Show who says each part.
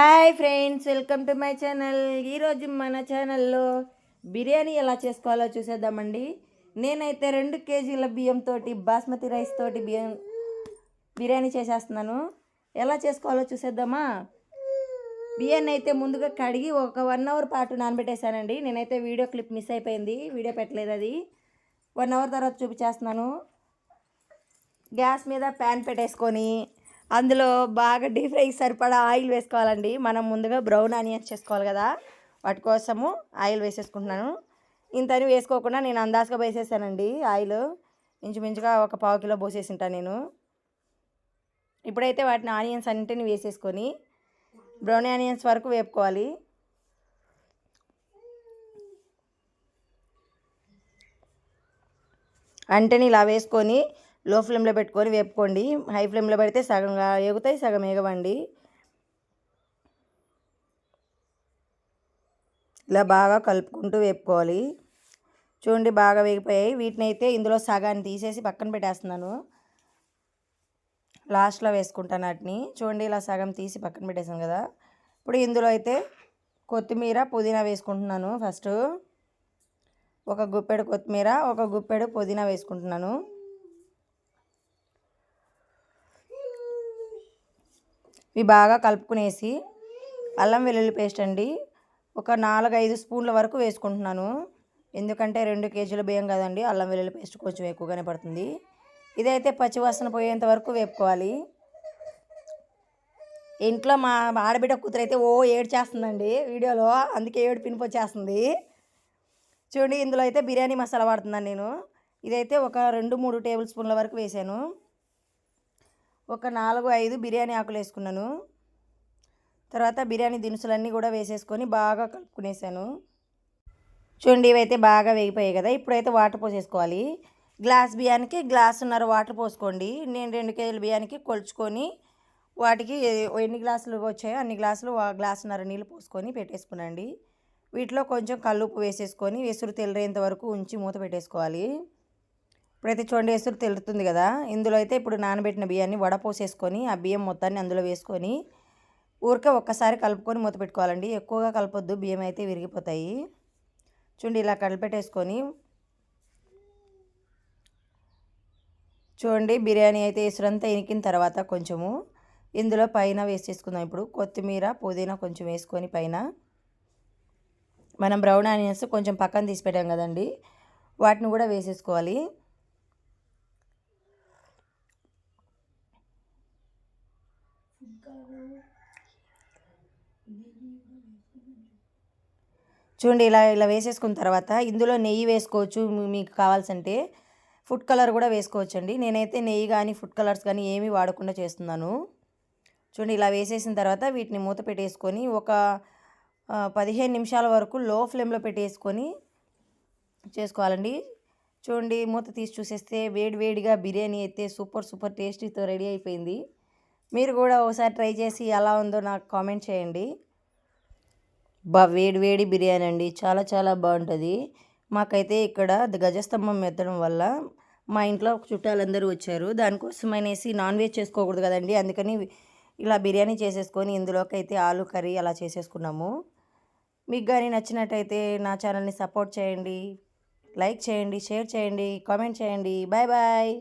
Speaker 1: Hi friends welcome to my channel. ఈరోజు మన ఛానల్లో బిర్యానీ ఎలా చేసుకోవాలో చూసేద్దామండి. నేనైతే రెండు కేజీల బియ్యంతో బాస్మతి రైస్ తోటి బియ్యం బిర్యానీ చేసేస్తున్నాను. ఎలా చేసుకోవాలో చూసేద్దామా? బియ్యాన్ని అయితే ముందుగా కడిగి ఒక వన్ అవర్ పాటు నానబెట్టేశానండి. నేనైతే వీడియో క్లిప్ మిస్ అయిపోయింది వీడియో పెట్టలేదు అది. వన్ అవర్ తర్వాత చూపించేస్తున్నాను. గ్యాస్ మీద ప్యాన్ పెట్టేసుకొని అందులో బాగా డీప్ ఫ్రైకి సరిపడా ఆయిల్ వేసుకోవాలండి. మనం ముందుగా బ్రౌన్ ఆనియన్స్ చేసుకోవాలి కదా. వాటి కోసము ఆయిల్ వేసేసుకుంటున్నాను. ఇంతని వేసుకోకుండా నేను అందాజగా వేసేసానండి ఆయిల్. ఇంచుమించుగా ఒక పావు కిలో పోసేసింటాను నేను. ఇప్పుడైతే వాటిని ఆనియన్స్ అన్నింటిని వేసేసుకొని బ్రౌన్ ఆనియన్స్ వరకు వేపుకోవాలి. అంటేని ఇలా వేసుకొని లో ఫ్లేమ్లో పెట్టుకొని వేపుకోండి. హై ఫ్లేమ్లో పెడితే సగంగా ఎగుతాయి సగం ఎగవండి ఇలా బాగా కలుపుకుంటూ వేపుకోవాలి. చూడండి బాగా వేగిపోయాయి. వీటిని అయితే ఇందులో సగాన్ని తీసేసి పక్కన పెట్టేస్తున్నాను. లాస్ట్లో వేసుకుంటాను వాటిని. చూడండి ఇలా సగం తీసి పక్కన పెట్టేసాను కదా. ఇప్పుడు ఇందులో అయితే కొత్తిమీర పుదీనా వేసుకుంటున్నాను ఫస్ట్. ఒక గుప్పెడు కొత్తిమీర ఒక గుప్పెడు పుదీనా వేసుకుంటున్నాను. ఇవి బాగా కలుపుకునేసి అల్లం వెల్లుల్లి పేస్ట్ అండి. ఒక నాలుగు ఐదు స్పూన్ల వరకు వేసుకుంటున్నాను. ఎందుకంటే రెండు కేజీల బియ్యం కదండి అల్లం వెల్లుల్లి పేస్ట్ కొంచెం ఎక్కువగానే పడుతుంది. ఇదైతే పచ్చివాసన పోయేంత వరకు వేపుకోవాలి. ఇంట్లో మా ఆడబిడ్డ కూతురు అయితే ఓ ఏడు చేస్తుందండి వీడియోలో అందుకే ఏడు పినిపొచ్చేస్తుంది చూడండి ఇందులో అయితే బిర్యానీ మసాలా వాడుతున్నాను నేను. ఇదైతే ఒక రెండు మూడు టేబుల్ స్పూన్ల వరకు వేసాను. ఒక నాలుగు ఐదు బిర్యానీ ఆకులు వేసుకున్నాను. తర్వాత బిర్యానీ దినుసులన్నీ కూడా వేసేసుకొని బాగా కలుపుకునేసాను. చూడండి ఇవైతే బాగా వేగిపోయాయి కదా. ఇప్పుడైతే వాటర్ పోసేసుకోవాలి. గ్లాస్ బియ్యానికి గ్లాసున్నర వాటర్ పోసుకోండి. నేను రెండు కేజీల బియ్యానికి కొలుచుకొని వాటికి ఎన్ని గ్లాసులు వచ్చాయో అన్ని గ్లాసులు గ్లాసున్నర నీళ్ళు పోసుకొని పెట్టేసుకునండి వీటిలో కొంచెం కల్లుప్పు వేసేసుకొని వెసురు తెల్లరేంత వరకు ఉంచి మూత పెట్టేసుకోవాలి. ఇప్పుడైతే చూడండి ఎసురు తెలుతుంది కదా. ఇందులో అయితే ఇప్పుడు నానబెట్టిన బియ్యాన్ని వడపోసేసుకొని ఆ బియ్యం మొత్తాన్ని అందులో వేసుకొని ఊరికే ఒక్కసారి కలుపుకొని మూత పెట్టుకోవాలండి. ఎక్కువగా కలపొద్దు బియ్యం అయితే విరిగిపోతాయి. చూడండి ఇలా కలిపెట్టేసుకొని చూడండి బిర్యానీ అయితే ఎసురంతా ఇనికిన తర్వాత కొంచెము ఇందులో పైన వేసేసుకుందాం ఇప్పుడు కొత్తిమీర పుదీనా కొంచెం వేసుకొని పైన. మనం బ్రౌన్ ఆనియన్స్ కొంచెం పక్కన తీసి పెట్టాం కదండి. వాటిని కూడా వేసేసుకోవాలి. చూడండి ఇలా ఇలా వేసేసుకున్న తర్వాత ఇందులో నెయ్యి వేసుకోవచ్చు మీకు కావాల్సంటే. ఫుడ్ కలర్ కూడా వేసుకోవచ్చు అండి నేనైతే నెయ్యి కానీ ఫుడ్ కలర్స్ కానీ ఏమీ వాడకుండా చేస్తున్నాను. చూడండి ఇలా వేసేసిన తర్వాత వీటిని మూత పెట్టేసుకొని ఒక పదిహేను నిమిషాల వరకు లో ఫ్లేమ్లో పెట్టేసుకొని చేసుకోవాలండి. చూడండి మూత తీసి చూసేస్తే వేడి వేడిగా బిర్యానీ అయితే సూపర్ సూపర్ టేస్టీతో రెడీ అయిపోయింది. మీరు కూడా ఒకసారి ట్రై చేసి ఎలా ఉందో నాకు కామెంట్ చేయండి. బా వేడి వేడి బిర్యానీ అండి. చాలా చాలా బాగుంటుంది. మాకైతే ఇక్కడ గజస్తంభం ఎత్తడం వల్ల మా ఇంట్లో చుట్టాలందరూ వచ్చారు. దానికోసం అనేసి నాన్ వెజ్ చేసుకోకూడదు కదండి. అందుకని ఇలా బిర్యానీ చేసేసుకొని ఇందులోకి అయితే ఆలు కర్రీ అలా చేసేసుకున్నాము. మీకు కానీ నచ్చినట్టయితే నా ఛానల్ని సపోర్ట్ చేయండి. లైక్ చేయండి షేర్ చేయండి కామెంట్ చేయండి. Bye bye.